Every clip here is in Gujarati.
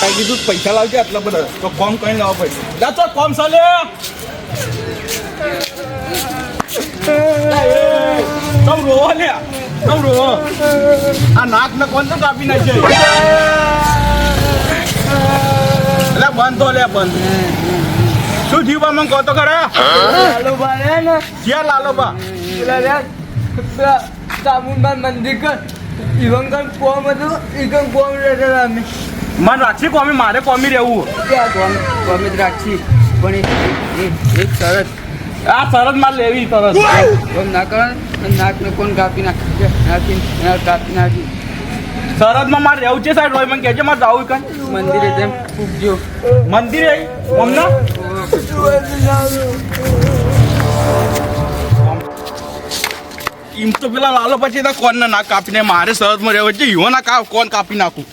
કાંઈ કીધું પૈસા લાવજે આટલા બધા. તો કોમ કઈ લાવવા પડશે જા તો કોમ ચાલે. તમ રોવો લે તમ રોવો. આ નાક ને કોણ તો કાપી નાખે? એટલે બંધ તો લે, બંધ. શું થયું બા મને કહો તો ખરા. ચાલો બારે ને ક્યાં લાલો બા પેલા રે ચામુંડા મંદિર કર. ઈવંકર કોમ હતું ઈકન કોમ રહેતા અમે. મને રાખી કોમી મારે કોમી રહેવું. કોમી? કોમ કોમ રાખી. પણ એક- શરત. આ શરત માર લેવી કોમ ના કરો ને નાકને કોણ કાપી નાખી? કાપી નાખી. સરહદમાં મારે રહેવું છે સાહેબ? રોય મને કહેજે મારે જવું કઈ? મંદિરે જેમ ફૂગજો મંદિરે? અમને? એમ તો પેલા લાલો પછી કોણ ના કાપીને મારે સરહદમાં રહેવું છે. યુવા ના કાપ કોણ કાપી નાખું?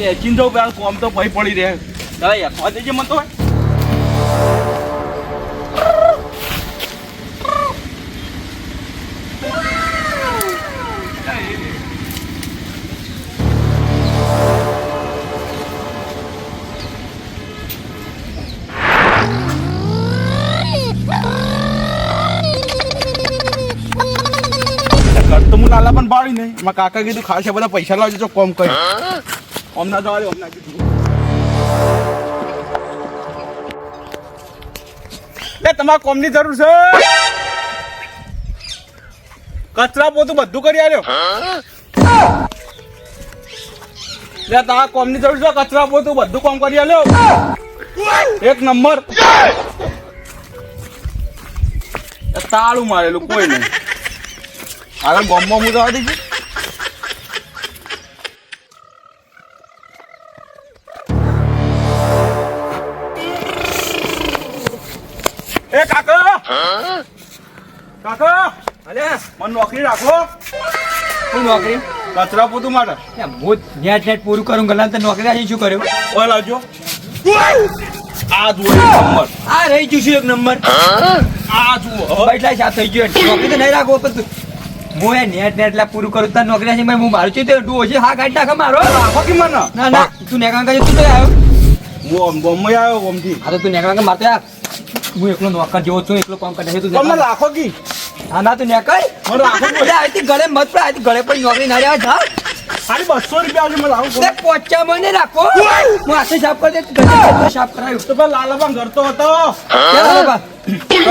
એ ચિંતો પેલા કોમ તો ભાઈ પડી રહે. હવે યથવા દેજે મને તો ભાઈ. ઘર તો લાલા પણ બાળી નહીં. મારા કાકા કીધું ખાશે બધા પૈસા લાવજો તો કોમ કરી. હમણાં જવા દે હમણાં કીધું લે, તમારે કોમની જરૂર છે. કચરા પોતું બધું કરી આવ્યો લે, તમારે કોમની જરૂર છે, કચરા પોતું બધું કોમ કરી આવ્યો એક નંબર. તાળું મારેલું, કોઈ નહીં. આગળ બોમ્બો હું જવા કાકા અરે મને નોકરી રાખો. શું નોકરી? કચરા પોતું માટે હું નેટ નેટ પૂરું કરું ગલા તો નોકરી આજે શું કર્યું? ઓય લાવજો. આ જુઓ નંબર. આ રહી ગયું છું એક નંબર. આ જુઓ એટલા સાફ થઈ ગયો નોકરી તો નહીં રાખો પણ હું એ નેટ નેટ લા પૂરું કરું તાર નોકરી છે હું મારું છું તે તું હશે હા કાઢી નાખે મારો. રાખો કે મને? ના ના તું નેકાં કાઢી તું તો આવ્યો. હું ગોમમાં આવ્યો ઓમથી. હા તો તું નેકાં કાઢી મારતો યાર હું એકલો નોકર જેવો છું એકલો કામ કરે છે તું તમને રાખો કી? હા ના તું નેકાય? મને રાખો એટલે આથી ઘરે મત પડ આથી ઘરે પણ નોકરી ના રહ્યા જા ખાલી બસો રૂપિયા મને રાખો તે પોચા મને રાખો. હું હાથે સાફ કરી દે ઘરે સાફ કરાયું. તો પેલા લાલબા ઘર તો હતો.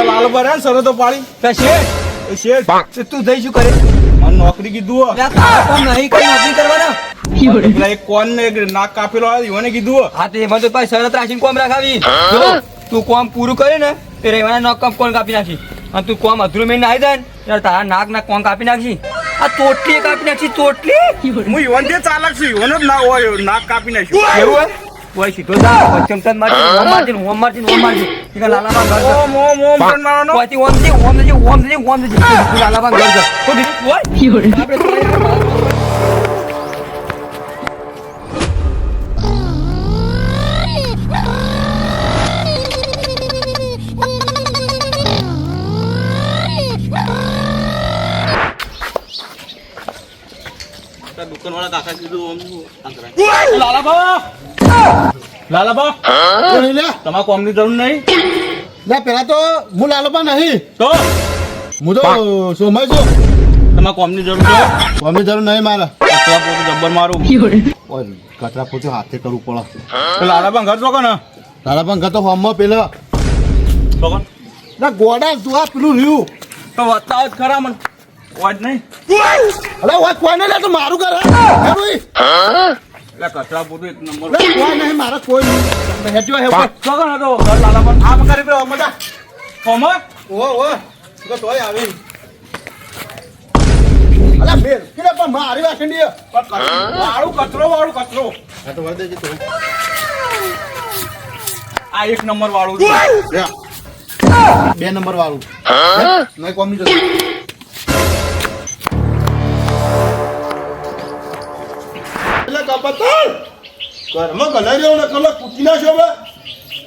લાલબા રહ્યા ને સરહદો પાડી. શેઠ, એ શેઠ. તે તું જઈ શું કરે? મને નોકરી કીધું નહીં કઈ નોકરી કરવાના. એક કોણ ને નાક કાપેલો આવ્યો એને કીધું હા. તે મને તો પાછી શરત રાખીને કોમ રાખાવી. તું કોમ પૂરું કરે ને તે રહેવાના નોક કામ કોણ કાપી નાખી? અને તું કોમ અધૂરું મેં નાઈ જાય ને ત્યારે તારા નાક ના કોમ કાપી નાખી આ તોટલી કાપી નાખી ચોટલી? હું યોન જે ચાલક છું યોન જ ના હોય નાક કાપી નાખ્યું એવું હોય? કોઈ સીધો જા તન મારતી ઓમ મારતી ઓમ મારતી ઓમ મારતી કાં લાલામાં ઘર જા. ઓમ ઓમ ઓમ પણ મારવાનો. કોઈથી ઓમ જઈ ઓમ જઈ ઓમ જઈ ઓમ તું લાલામાં ઘર જા. તો બીજું હોય? આપણે દુકાન વાળા કાકા કીધું ઓમ લાલાબા લાલાબા તમારે કોમની જરૂર નહીં ના પેલા તો હું લાલપા નહીં તો હું તો સોમાય છું તમારે કોમની જરૂર છે કોમની જરૂર નહીં મારે કચરા પોતું જબ્બર મારું કચરા પોતે હાથે કરવું પડે તો લાલાબા ઘર તો ને લાલપા ગતો હોમમાં પેલા તો ના ગોડા જોવા પેલું રહ્યું તો બતાવો જ ખરા મને વાત નહીં? અરે ઓય કોઈ નહીં લે તો મારું કરે હે? એટલે કચરા પોતું એક નંબર. કોઈ નહીં મારા કોઈ નહીં. હે ઉપર હતો? ઘર લાલાબા આ મકારી પેલો મજા હોમર ઓ ઓ તો તોય આવે. અલા બેલ કેલે પણ મારી વાળું કચરો વાળું કચરો. આ તો વળદે તો આ એક નંબર વાળું બે નંબર વાળું. નહીં કોમી જતું. કપતર ઘરમાં કલર રહ્યો ને કલર કૂટી નાખ્યો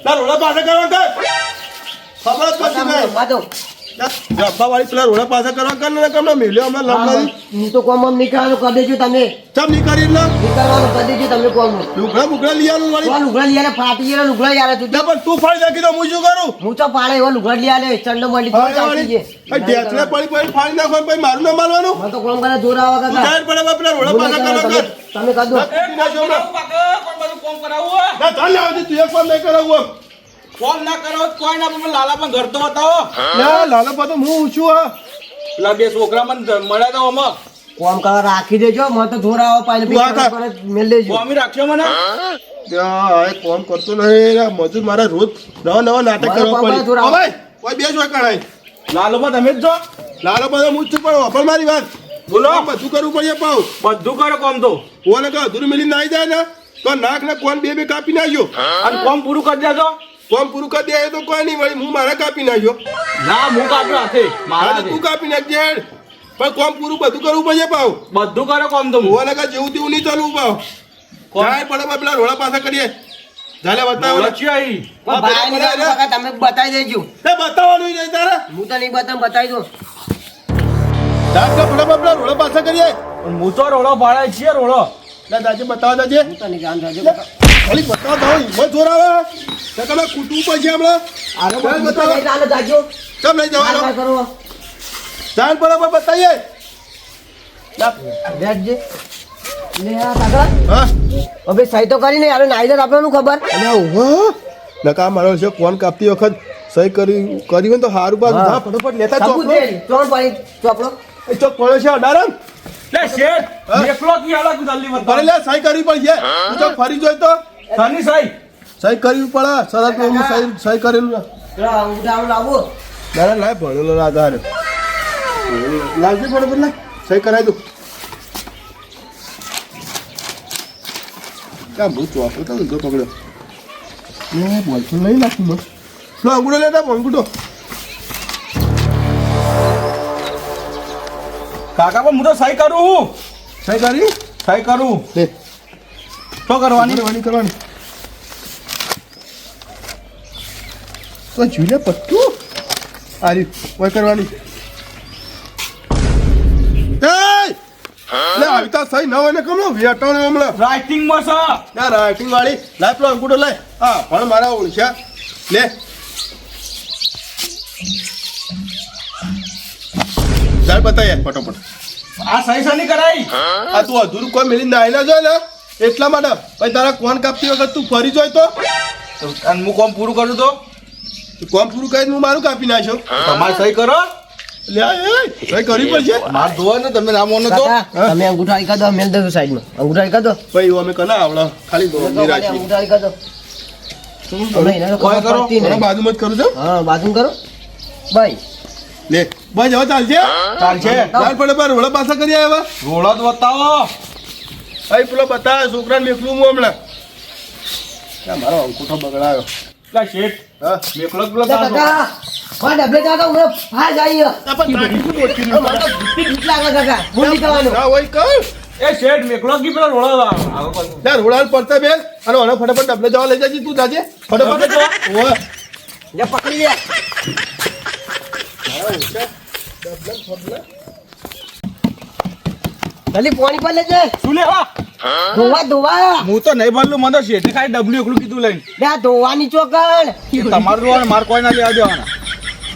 તાર રોડા પાસે કરવા કર ખબર જ નહીં ડબ્બા વાળી પેલા રોડા પાછા કરવા કર ને કમને મેલ્યો અમે લમલાની હું તો કોમ આમ નીકળવાનું કરી દેજો તમે. ચમ નહીં કરી નીકળવાનું કરી દેજો તમે કોમ. લુગડા બુગડા લઈ વાળી. એવા લુગડા લઈ ફાટી ગયેલા લુગડા યાર તું. ના પણ તું ફાડી નાખી તો હું શું કરું? હું તો પાડે એવા લુગડા લઈ ચંડો મંડી તો ફાડી ચાલતી વાળી. છે આ ઢેચણે પડી પડી ફાડી નાખો પછી મારું ના મારવાનું મને તો કોમ કરે જોર આવા કાકા. જાહેર પડે પેલા રોડા બોલે કરવા કર. તમે કરી કોમ કરાવું કાકા, કોણ બધું કોમ કરાવું હો? ના ચાલ લેવા તું એક વાર નહીં કરાવું કોમ ના કરો કોઈ ના પણ લાલા પણ ઘર તો બતાવો. ના લાલા પા તો હું ઊંચું હા. પેલા બે છોકરા મને મળ્યા તો આમાં. કોમ કા રાખી દેજો મને તો જોર આવા તું આ મેલ દેજો. કોમી રાખ્યો મને? ત્યાં કોમ કરતો નહીં મજૂર મારા રોજ નવા નવા નાટક કરવા પડે. ઓ ભાઈ કોઈ બે જ હોય કણાય લાલો તમે જ છો લાલો બધા હું જ છું પણ વાપર મારી વાત. બોલો. બધું કરવું પડે પાઉ બધું કરો કોમ તો. કોને કે અધૂરું મિલી નાઈ જાય ને તો નાક ને કોણ બે બે કાપી નાખ્યો અને કોમ પૂરું કરી દેજો. કોમ પૂરું કરી દે તો કોઈ નહીં વળી. હું મારા કાપી નાખ્યો. ના હું કાપ્યો હાથે મારા તો તું કાપી નાખજે પણ કોમ પૂરું બધું કરવું પછી પાવ. બધું કરો કોમ તો હું. લગા જેવું તેવું નહીં ચાલવું પાવ? જાય પડે પેલા રોડા પાછા કરીએ. ચાલે બતાવો. લચ્યું આવી. હા, ભાઈ ની કાકા તમે દેજો. તે બતાવવાનું નહીં તારે. હું તો નહીં બતાવ બતાવી દો પેલા રોડા પાછા કરીએ. પણ હું તો રોડો ભાડે છીએ રોડો. લે દાજે બતાવો દાજે. હું જાણ ખાલી બતાવો તો હિંમત જોર આવે. તે તમે કૂટવું પડશે હમણાં. આનો બતાવો. જાણો જાજો કેમ લઈ જવાનો? કરો. જાણ બરાબર કાકા હા. હવે સહી તો કરીને યાર નાઈદર આપવાનું ખબર. નકા મારો છે કોણ કાપતી વખત સહી કરી કરી તો સારું પાછું હા. હા ફટાફટ લેતા ચોપડો. ચોપડો. ચોક છે અડારમ લે શેઠ? એકલો કી હાલત જલ્દી ભલે બતાવો લે સહી કરવી પડશે તું ચોક ફરી જોઈ તો. સની સાઈ સહી કરવી પડે સરસ હું. સહી સહી કરેલું ને. ઉડાડું લાવો. ના લાય ભણેલો લાવજે સહી કરાવી દઉં. તો પકડ્યો? ને બોલતો લઈ નાખ્યું લો અંગૂઠો લેતા અંગૂઠો. કાકા પણ હું તો સહી કરું હું. સહી કરી? સહી કરું. લે. શું કરવાની? કરવાની કરવાની? તો ઝૂલે પટ્ટું? આરી ઓય કરવાની. એય! લે આવી તો સહી ન હોય ને કમનો વેટો ને હમણાં. રાઇટિંગમાં છે. ના રાઇટિંગ વાળી. લાય પેલો અંગૂઠો લાય હા પણ મારા ઓળખ્યા. લે. ચાલ બતાય ફટોફટ. આ સહી સની કરાઈ આ તું અધૂરું કોઈ મેલી નાઈ ના જોય ને? એટલા માટે. ભાઈ તારા કોણ કાપતી વખત તું ફરી જોય તો? અને હું કોમ પૂરું કરું તો? તું કોમ પૂરું કરીને હું મારું કાપી નાખ્યો તમારે સહી કરો? લે એ સહી કરવી પડશે. માર જોવો ને તમે ના મોનો તો તમે અંગૂઠા આઈ કાઢો મેલ દેજો સાઈડમાં. અંગૂઠા આઈ કાઢો ભાઈ અમે કના આવડે? ખાલી દો રાખી. અંગૂઠા કાઢો તમે એને કરો, પડતી નહીં. બાજુમાં જ કરું છું? હા બાજુ કરો. ભાઈ લે બસ હવે ચાલશે ચાલશે ચાલ પડે પર રોળા પાછા કરી આવ્યા. રોળા તો બતાવો. અહીં પેલો બતાવે છોકરાને મેકલું હું હમણાં. ત્યાં મારો અંકુઠો બગડાયો. લા શેઠ. હા? મેકલો પેલો કાકા ડબલે કાકા ના એ શેઠ મેકલો કી પેલો પડતા બેન. અને ઓને ફટાફટ ડબલે જવા લઈ જજે તું જાજે. ફટાફટ. લે પકડી લે. જલ્દી પાણી પર લેજે. શું લેવા ધોવા ધોવા. હું તો નહીં ભરલું મને શેઠે ખાલી ડબલ્યુ એકલું કીધું લઈને. લે ધોવાની ચોકડ. તમારું ધોવાનું મારે કોઈ ના લેવા દેવાના.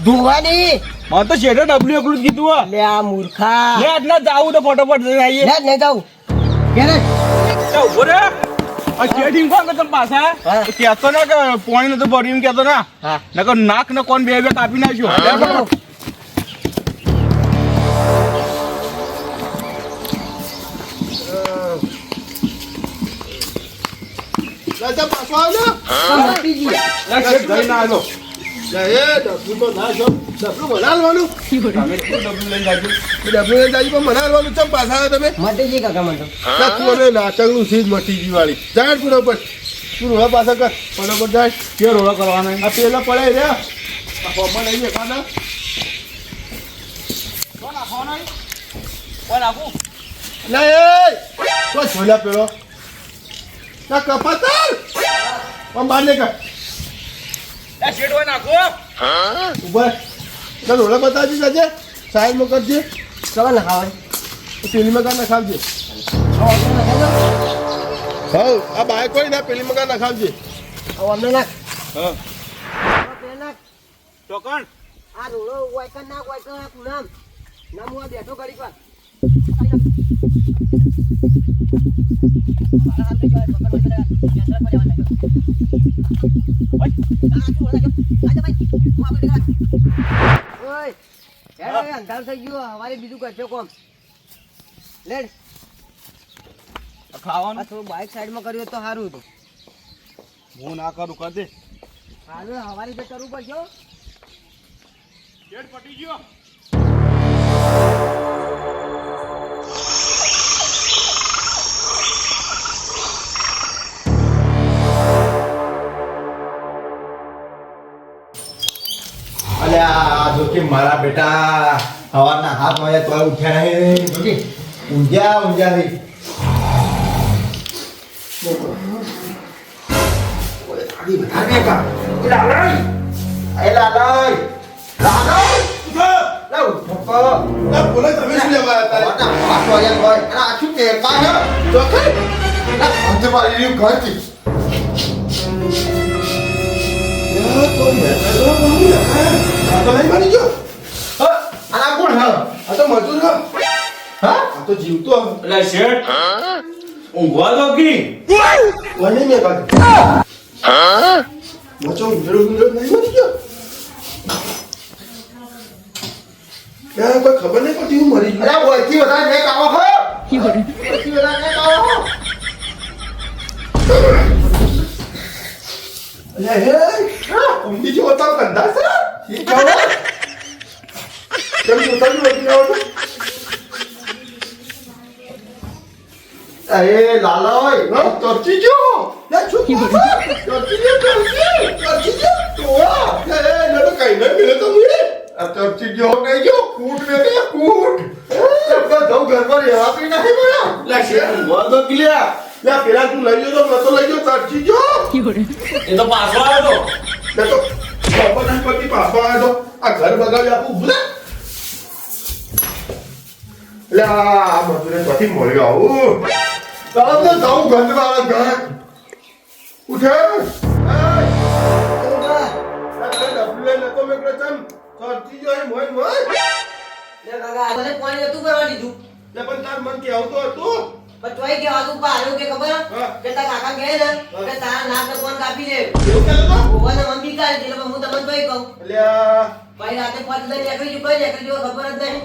ધોવાની. મને તો શેઠે ડબલ્યુ એકલું કીધું લે આ મૂર્ખા. લે એટલે જાવું તો ફટોફટ જઈને આવીએ. લે નહીં ક્યારે એ ઊભો રે. આ શેઠ કોણ કે તમે પાછા? હા. કહેતો ને કે પોણી નતું ભર્યું કેતો ના. હા. નકર નાક ને કોણ બે બે કાપી નાખ્યો? રાજા પાછો આવજો મટી ગઈ લે શેઠ જઈને લે એ ડબલું તો ના છો. ડબલું બનાવવાનું. તમે ડબલું લઈને જાજો? ડબલું લઈને જાજી પણ બનાવવાનું ચમ પાછા આવ્યા તમે? મટી ગઈ કાકા તો. ના તું નાટકનું સીજ મટી ગઈ વાળી જાય પૂરો. પર તું રોડા પાછા કર. ફટાફટ જાય કે રોડો કરવાનો? આ પેલા પડે રે આ ફોર્મમાં લઈ ખાના કોણ નાખવાનો? કોણ નાખું લે એ! તો છોલ્યા પેલો. ના કપાતર પણ બાર નીકળ. એ શેડવા નાખો હા. ઊભા ચાલ ઓળખ બતાવજી સાજે સાઈડમાં કરજે ના ખાવે પેલી મકાન ખાવજે હા આ બાય કોઈ ના પેલી મકાન નખાવજે અમને નાખ. હા. ચોકણ. આ રોડો વાયકન નાખ વાયકન નામ નામ હું બેઠો કરી એ અંધાર થઈ ગયો હવારે બીજું કરશો કોમ લેડ ખાવાનું થોડું બાઇક સાઈડમાં કર્યું તો સારું હતું. હું ના કરું કર દે હવારી તો કરવું પડશે પેટ પટી ગયો? મારા બેટા સવારના હાથ વાગ્યા તો ઉઠ્યા નહીં જો કે? ઊંઝ્યા ઊંઝ્યા થઈ કા. કો. બોલે આ કે હે? જો કે, તો નહીં ગયો આ કોણ હે? આ તો મજૂર હા હા? આ તો જીવતો એટલે શેઠ ઊંઘવા દો કી મેં મચો નહીં ગયો યાર કોઈ ખબર નહીં પડતી હું મરી ગયો અરે કાવો હો. ઓયથી વધારે નહીં કાવો હો. હે જેવો તો કંધા છે ઈ જ એ લાલાઈ હા તરચી ચૂપ તરચી તો તો કઈ તો ગયો કૂટ ને કૂટ તો ઘરમાં રહેવા બી નથી મળ્યા. લે શેર ઊંઘવા દો કિલ્યા લે પેલા તું લઈ ગયો તો નતો લઈ ગયો તરચી ગયો એ તો પાછો આવ્યો તો લે તો ખબર નહીં પડતી પાછો આવ્યો તો આ ઘર બગાડી આપું ભૂલે. એટલે આ બધું પછી મળી આવું. તમને જાઉં ગંદવાળા ઘર. ઉઠે. પણ તાર મન કે આવતો કરવા દીધું પણ તોય કેવા તું પાડ્યો કે ખબર. કે તારા કાકા કહે ને કે તારા નાક ને કોણ કાપી દે. હા. ભગવાને મમ્મી કાઢી એટલે હું તમને કહું. ભાઈ રાતે પાંચ દસ નીકળી ગયું કઈ નીકળી ગયું ખબર જ નહીં.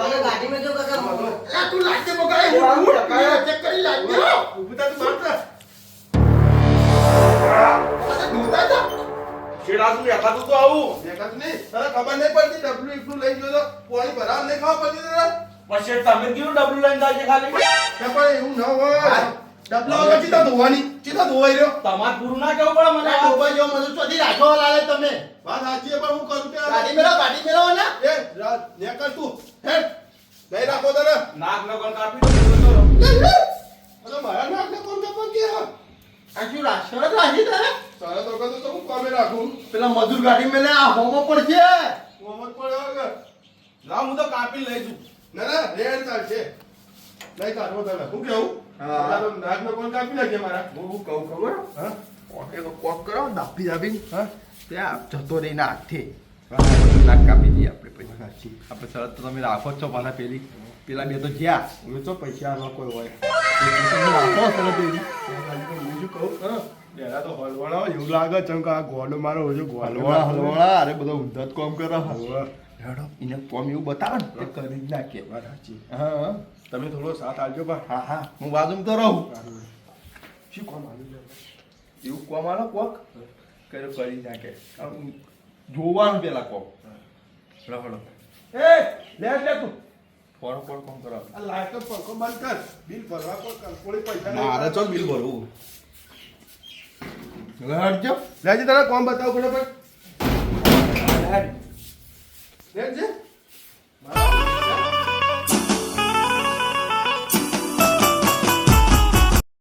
મને ગાડીમાં જો કાકા અલ્યા, તું. હું આવું ચેક કરી ખબર નહીં પડતી ડબલું એકલું લઈ ગયો તો પોણી ભરાવ નહીં ખાવા પડતી તને? પછી તમે કીધું ડબલું લઈને જાજે ખાલી? પણ એવું ન હોય. ડબલા વગર ચીતા ધોવાની. ચીતા ધોવાઈ રહ્યો. તમારે પૂરું ના કેવું પડે મને ડોબા જેવો મજૂર ચોથી રાખો લાલે તમે વાત સાચી પણ હું કરું કે ગાડી મેળો ગાડી મેળવો ને? એ રા- નેકળ તું. હેડ. લઈ રાખો તને. નાક ન કોણ કાપી દો મારા નાકને કોણ કાપડ કે? હા ને રાખી તારે તારા તો હું કામે રાખું. પેલા મજૂર ગાડી મેલે આ હોમો પડશે. મોહમ્મદ પડ્યો વગર લાવ હું તો કાપી લઈ જઉં. ના ના રેડ ચાલશે. નહીં કાઢવો તને શું કેવું? હા. કોણ કાપી નાખે મારા? હું હું કહું ખબર? હા? કોકે તો કોક કરો દાપી દાપી હા? ત્યાં જતો રહીને હાથે. નાક કાપી દઈએ આપણે પછી. આપણે શરત તો તમે રાખો જ છો પાછા પેલી. પેલા બે તો ગયા. હવે તો પૈસા ન કોઈ હોય. બીજું કહું હા પહેલા તો હલવાળા એવું લાગે ચમ કે આ ગોળો મારો હલવાળા હલવાળા અરે બધો ઊંધા કોમ કરે. હલવા હેડો એને કોમ એવું બતાવે ને કરી જ નાખે. સાચી. હા. તમે થોડો સાથ આપજો હા હા. હું બાજુમાં તો રહું. શું કોમ એવું કોમ આલો કોક? કર્યો કરી નાખે. જોવાનું પેલા કોમ. રખડો એ લે લે તું. ફોન ફોન કોમ કરાવો? આ લાઈટ તો પંખો બંધ કર. બિલ ભરવા કોઈ કંકોળી પૈસા નહીં. મારે ચો બિલ ભરવું. હટજો લેજે તારા કોમ બતાવ પડે? ભાઈ લેજે